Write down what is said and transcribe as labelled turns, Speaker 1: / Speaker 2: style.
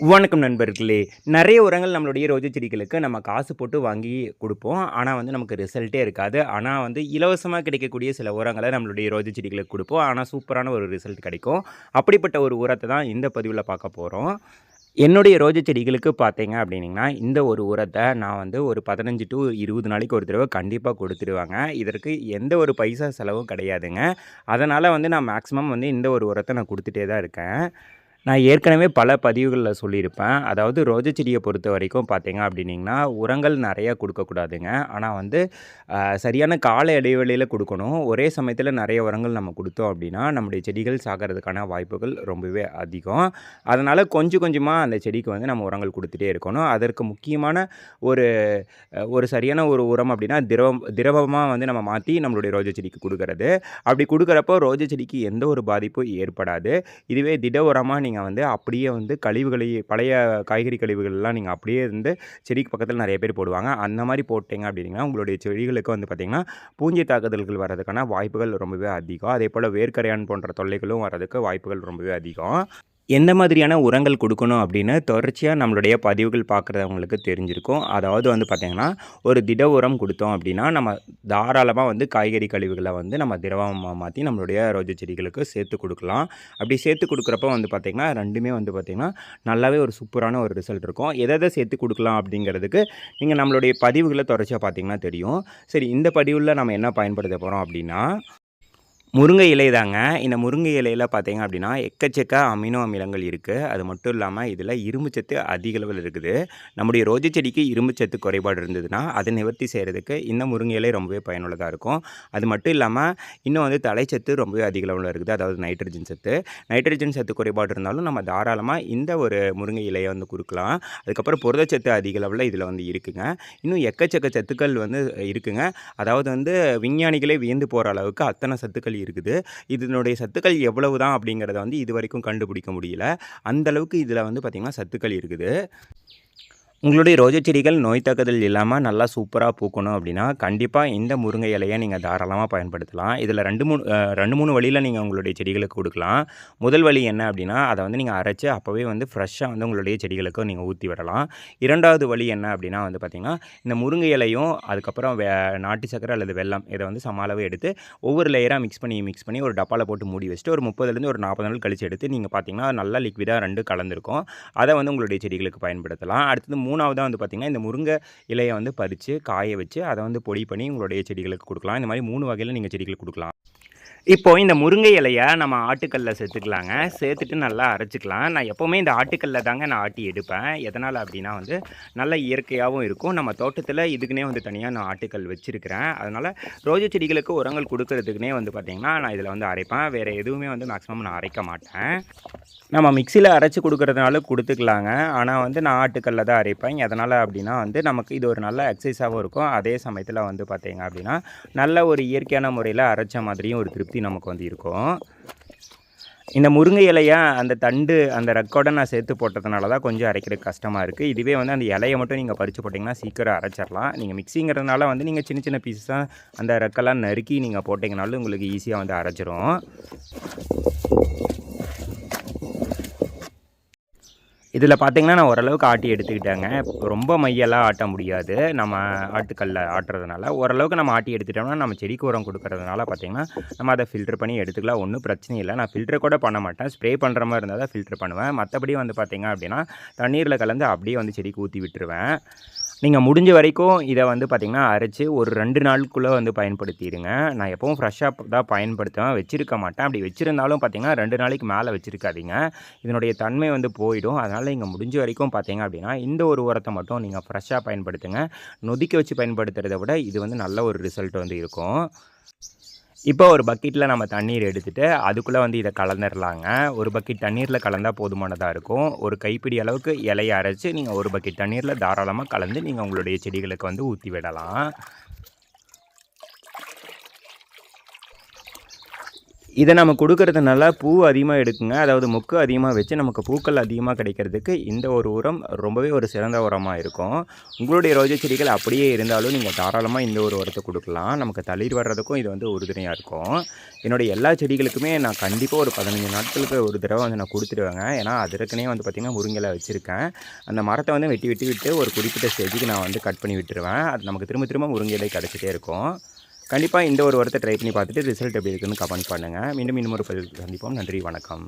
Speaker 1: வணக்கம் நண்பர்களே. நிறைய உரங்கள் நம்மளுடைய ரோஜா செடிகளுக்கு நம்ம காசு போட்டு வாங்கி கொடுப்போம். ஆனால் வந்து நமக்கு ரிசல்ட்டே இருக்காது. ஆனால் வந்து இலவசமாக கிடைக்கக்கூடிய சில உரங்களை நம்மளுடைய ரோஜா செடிகளுக்கு கொடுப்போம். ஆனால் சூப்பரான ஒரு ரிசல்ட் கிடைக்கும். அப்படிப்பட்ட ஒரு உரத்தை தான் இந்த பதிவில் பார்க்க போகிறோம் என்னுடைய ரோஜா செடிகளுக்கு பார்த்தீங்க அப்படின்னீங்கன்னா இந்த ஒரு உரத்தை நான் வந்து ஒரு பதினஞ்சு டு இருபது நாளைக்கு ஒரு தடவை கண்டிப்பாக கொடுத்துருவாங்க. இதற்கு எந்த ஒரு பைசா செலவும் கிடையாதுங்க. அதனால் வந்து நான் மேக்ஸிமம் வந்து இந்த ஒரு உரத்தை நான் கொடுத்துட்டே தான் இருக்கேன். நான் ஏற்கனவே பல பதிவுகளில் சொல்லியிருப்பேன். அதாவது ரோஜா செடியை பொறுத்த வரைக்கும் பார்த்தீங்க அப்படின்னிங்கன்னா உரங்கள் நிறையா கொடுக்கக்கூடாதுங்க. ஆனால் வந்து சரியான கால இடைவெளியில் கொடுக்கணும். ஒரே சமயத்தில் நிறைய உரங்கள் நம்ம கொடுத்தோம் அப்படின்னா நம்முடைய செடிகள் சாகிறதுக்கான வாய்ப்புகள் ரொம்பவே அதிகம். அதனால் கொஞ்சம் கொஞ்சமாக அந்த செடிக்கு வந்து நம்ம உரங்கள் கொடுத்துட்டே இருக்கணும். அதற்கு முக்கியமான ஒரு ஒரு சரியான ஒரு உரம் அப்படின்னா திரவம் திரவமாக வந்து நம்ம மாற்றி நம்மளுடைய ரோஜா செடிக்கு கொடுக்கறது. அப்படி கொடுக்குறப்போ ரோஜா செடிக்கு எந்த ஒரு பாதிப்பும் ஏற்படாது. இதுவே திட உரமாக நீங்கள் வந்து அப்படியே வந்து கழிவுகளை பழைய காய்கறி கழிவுகள்லாம் நீங்கள் அப்படியே வந்து செடிக்கு பக்கத்தில் நிறைய பேர் போடுவாங்க. அந்த மாதிரி போட்டிங்க அப்படின்னா உங்களுடைய செடிகளுக்கு வந்து பார்த்திங்கன்னா பூஞ்சை தாக்குதல்கள் வர்றதுக்கான வாய்ப்புகள் ரொம்பவே அதிகம். அதே போல் வேர்க்கரையான் போன்ற தொல்லைகளும் வர்றதுக்கு வாய்ப்புகள் ரொம்பவே அதிகம். எந்த மாதிரியான உரங்கள் கொடுக்கணும் அப்படின்னு தொடர்ச்சியாக நம்மளுடைய பதிவுகள் பார்க்குறவங்களுக்கு தெரிஞ்சிருக்கும். அதாவது வந்து பார்த்திங்கன்னா ஒரு திட உரம் கொடுத்தோம் அப்படின்னா நம்ம தாராளமாக வந்து காய்கறி கழிவுகளை வந்து நம்ம திரவமாக மாற்றி நம்மளுடைய ரோஜா செடிகளுக்கு சேர்த்து கொடுக்கலாம். அப்படி சேர்த்து கொடுக்குறப்ப வந்து பார்த்திங்கன்னா ரெண்டுமே வந்து பார்த்திங்கன்னா நல்லாவே ஒரு சூப்பரான ஒரு ரிசல்ட் இருக்கும். எதை எதை சேர்த்து கொடுக்கலாம் அப்படிங்கிறதுக்கு நீங்கள் நம்மளுடைய பதிவுகளை தொடர்ச்சியாக பார்த்தீங்கன்னா தெரியும். சரி இந்த பதிவில் நம்ம என்ன பயன்படுத்த போகிறோம் அப்படின்னா முருங்கை இலை தாங்க. இந்த முருங்கை இலையில் பார்த்தீங்க அப்படின்னா எக்கச்சக்க அமினோ அமிலங்கள் இருக்குது அது மட்டும் இல்லாமல் இதில் இரும்புச்சத்து அதிக அளவில் இருக்குது. நம்முடைய ரோஜை செடிக்கு இரும்புச்சத்து குறைபாடு இருந்ததுன்னா அதை நிவர்த்தி செய்கிறதுக்கு இந்த முருங்கை இலை ரொம்பவே பயனுள்ளதாக இருக்கும். அது மட்டும் இல்லாமல் இன்னும் வந்து தலைச்சத்து ரொம்பவே அதிக அளவில் இருக்குது. அதாவது நைட்ரஜன் சத்து. நைட்ரஜன் சத்து குறைபாடு இருந்தாலும் நம்ம தாராளமாக இந்த ஒரு முருங்கை இலையை வந்து கொடுக்கலாம் அதுக்கப்புறம் புரதச்சத்து அதிக அளவில் இதில் வந்து இருக்குங்க. இன்னும் எக்கச்சக்க சத்துக்கள் வந்து இருக்குங்க. அதாவது வந்து விஞ்ஞானிகளே வியந்து போகிற அளவுக்கு அத்தனை சத்துக்கள் இருக்குது. இதனுடைய சத்துக்கள் எவ்வளவு தான் அப்படிங்கிறத வந்து இது வரைக்கும் கண்டுபிடிக்க முடியல. அந்த அளவுக்கு இதில் வந்து பார்த்திங்கன்னா சத்துக்கள் இருக்குது. உங்களுடைய ரோஜா செடிகள் நோய் தாக்குதல் இல்லாமல் நல்லா சூப்பராக பூக்கணும் அப்படின்னா கண்டிப்பாக இந்த முருங்கை இலையை நீங்கள் தாராளமாக பயன்படுத்தலாம். இதில் ரெண்டு மூணு ரெண்டு மூணு வழியில் நீங்கள் உங்களுடைய செடிகளுக்கு கொடுக்கலாம். முதல் வழி என்ன அப்படின்னா அதை வந்து நீங்கள் அரைச்சி அப்போவே வந்து ஃப்ரெஷ்ஷாக வந்து உங்களுடைய செடிகளுக்கு நீங்கள் ஊற்றி விடலாம். இரண்டாவது வழி என்ன அப்படின்னா வந்து பார்த்திங்கன்னா இந்த முருங்கை இலையும் அதுக்கப்புறம் வே நாட்டு சக்கரை அல்லது வெல்லம் இதை வந்து சம எடுத்து ஒவ்வொரு லேயராக மிக்ஸ் பண்ணி மிக்ஸ் பண்ணி ஒரு டப்பாவில் போட்டு மூடி வச்சுட்டு ஒரு முப்பதுலேருந்து ஒரு நாற்பது நாள் கழிச்சு எடுத்து நீங்கள் பார்த்தீங்கன்னா நல்லா லிக்விடாக ரெண்டு கலந்துருக்கும். அதை வந்து உங்களுடைய செடிகளுக்கு பயன்படுத்தலாம். அடுத்தது மூணாவதாக வந்து பார்த்திங்கன்னா இந்த முருங்கை இலையை வந்து பறித்து காய வச்சு அதை வந்து பொடி பண்ணி உங்களுடைய செடிகளுக்கு கொடுக்கலாம். இந்த மாதிரி மூணு வகையில் நீங்கள் செடிகளுக்கு கொடுக்கலாம். இப்போ இந்த முருங்கை இலையை நம்ம ஆட்டுக்கல்ல சேர்த்துக்கலாங்க. சேர்த்துட்டு நல்லா அரைச்சிக்கலாம். நான் எப்போவுமே இந்த ஆட்டுக்கல்ல தாங்க நான் ஆட்டி எடுப்பேன். எதனால் அப்படின்னா வந்து நல்ல இயற்கையாகவும் இருக்கும். நம்ம தோட்டத்தில் இதுக்குனே வந்து தனியாக நான் ஆட்டுக்கல் வச்சுருக்கிறேன். அதனால் ரோஜா செடிகளுக்கு உரங்கள் கொடுக்கறதுக்குனே வந்து பார்த்திங்கன்னா நான் இதில் வந்து அரைப்பேன். வேறு எதுவுமே வந்து மேக்ஸிமம் நான் அரைக்க மாட்டேன். நம்ம மிக்சியில் அரைச்சி கொடுக்கறதுனால கொடுத்துக்கலாங்க. ஆனால் வந்து நான் ஆட்டுக்கல்ல தான் அரைப்பேன். எதனால் அப்படின்னா வந்து நமக்கு இது ஒரு நல்ல எக்ஸசைஸாகவும் இருக்கும். அதே சமயத்தில் வந்து பார்த்திங்க அப்படின்னா நல்ல ஒரு இயற்கையான முறையில் அரைச்ச மாதிரியும் ஒரு திருப்தி நமக்கு வந்து இருக்கும். இந்த முருங்கை இலையை அந்த தண்டு அந்த ரெக்கோட நான் சேர்த்து போட்டதுனால தான் கொஞ்சம் அரைக்கிறதுக்கு கஷ்டமாக இருக்குது இதுவே வந்து அந்த இலையை மட்டும் நீங்கள் பறித்து போட்டிங்கன்னா சீக்கிரம் அரைச்சிடலாம். நீங்கள் மிக்சிங்கிறதுனால வந்து நீங்கள் சின்ன சின்ன பீஸஸாக அந்த ரெக்கெல்லாம் நறுக்கி நீங்கள் போட்டிங்கனாலும் உங்களுக்கு ஈஸியாக வந்து அரைச்சிரும். இதில் பார்த்தீங்கன்னா நான் ஓரளவுக்கு ஆட்டி எடுத்துக்கிட்டேங்க. ரொம்ப மையெல்லாம் ஆட்ட முடியாது. நம்ம ஆட்டுக்கல்ல ஆட்டுறதுனால. ஓரளவுக்கு நம்ம ஆட்டி எடுத்துட்டோம்னா நம்ம செடிக்கு உரம் கொடுக்கறதுனால பார்த்தீங்கன்னா நம்ம அதை ஃபில்டர் பண்ணி எடுத்துக்கலாம். ஒன்றும் பிரச்சனை இல்லை. நான் ஃபில்டர் கூட பண்ண மாட்டேன். ஸ்ப்ரே பண்ணுற மாதிரி இருந்தால் தான் ஃபில்டர் பண்ணுவேன். மற்றபடி வந்து பார்த்தீங்க அப்படின்னா தண்ணீரில் கலந்து அப்படியே வந்து செடிக்கு ஊற்றி விட்டுருவேன். நீங்கள் முடிஞ்ச வரைக்கும் இதை வந்து பார்த்திங்கன்னா அரைச்சி ஒரு ரெண்டு நாளுக்குள்ளே வந்து பயன்படுத்திடுங்க. நான் எப்பவும் ஃப்ரெஷ்ஷாக தான் பயன்படுத்துவேன். வச்சிருக்க மாட்டேன். அப்படி வச்சுருந்தாலும் பார்த்தீங்கன்னா ரெண்டு நாளைக்கு மேலே வச்சுருக்காதீங்க. இதனுடைய தன்மை வந்து போயிடும். அதனால் நீங்கள் முடிஞ்ச வரைக்கும் பார்த்தீங்க அப்படின்னா இந்த ஒரு உரத்தை மட்டும் நீங்கள் ஃப்ரெஷ்ஷாக பயன்படுத்துங்க. நொதிக்க வச்சு பயன்படுத்துறதை விட இது வந்து நல்ல ஒரு ரிசல்ட் வந்து இருக்கும். இப்போ ஒரு பக்கெட்டில் நம்ம தண்ணீர் எடுத்துகிட்டு அதுக்குள்ளே வந்து இதை கலந்துடலாங்க ஒரு பக்கெட் தண்ணீரில் கலந்தால் போதுமானதாக இருக்கும். ஒரு கைப்பிடி அளவுக்கு இலையை அரைச்சி நீங்கள் ஒரு பக்கெட் தண்ணீரில் தாராளமாக கலந்து நீங்கள் உங்களுடைய செடிகளுக்கு வந்து ஊற்றி விடலாம். இதை நம்ம கொடுக்கறதுனால பூ அதிகமாக எடுக்குங்க. அதாவது மொக்கு அதிகமாக வச்சு நமக்கு பூக்கள் அதிகமாக கிடைக்கிறதுக்கு இந்த ஒரு உரம் ரொம்பவே ஒரு சிறந்த உரமாக இருக்கும். உங்களுடைய ரோஜா செடிகள் அப்படியே இருந்தாலும் நீங்கள் தாராளமாக இந்த ஒரு உரத்தை கொடுக்கலாம். நமக்கு தளிர் வர்றதுக்கும் இது வந்து உறுதுணையாக இருக்கும். என்னுடைய எல்லா செடிகளுக்குமே நான் கண்டிப்பாக ஒரு பதினஞ்சு நாட்களுக்கு ஒரு தடவை வந்து நான் கொடுத்துருவேங்க ஏன்னா அதற்குனே வந்து பார்த்திங்கன்னா முருங்கலை வச்சுருக்கேன். அந்த மரத்தை வந்து வெட்டி வெட்டி விட்டு ஒரு குறிப்பிட்ட ஸ்டேஜுக்கு நான் வந்து கட் பண்ணி விட்டுருவேன். அது நமக்கு திரும்ப திரும்ப முருங்கை கிடச்சிட்டே இருக்கும். கண்டிப்பாக இந்த ஒரு வாரத்தை ட்ரை பண்ணி பார்த்துட்டு ரிசல்ட் எப்படி இருக்குன்னு கமெண்ட் பண்ணுங்கள் மீண்டும் இன்னும் ஒரு பதிவு சந்திப்போம். நன்றி வணக்கம்.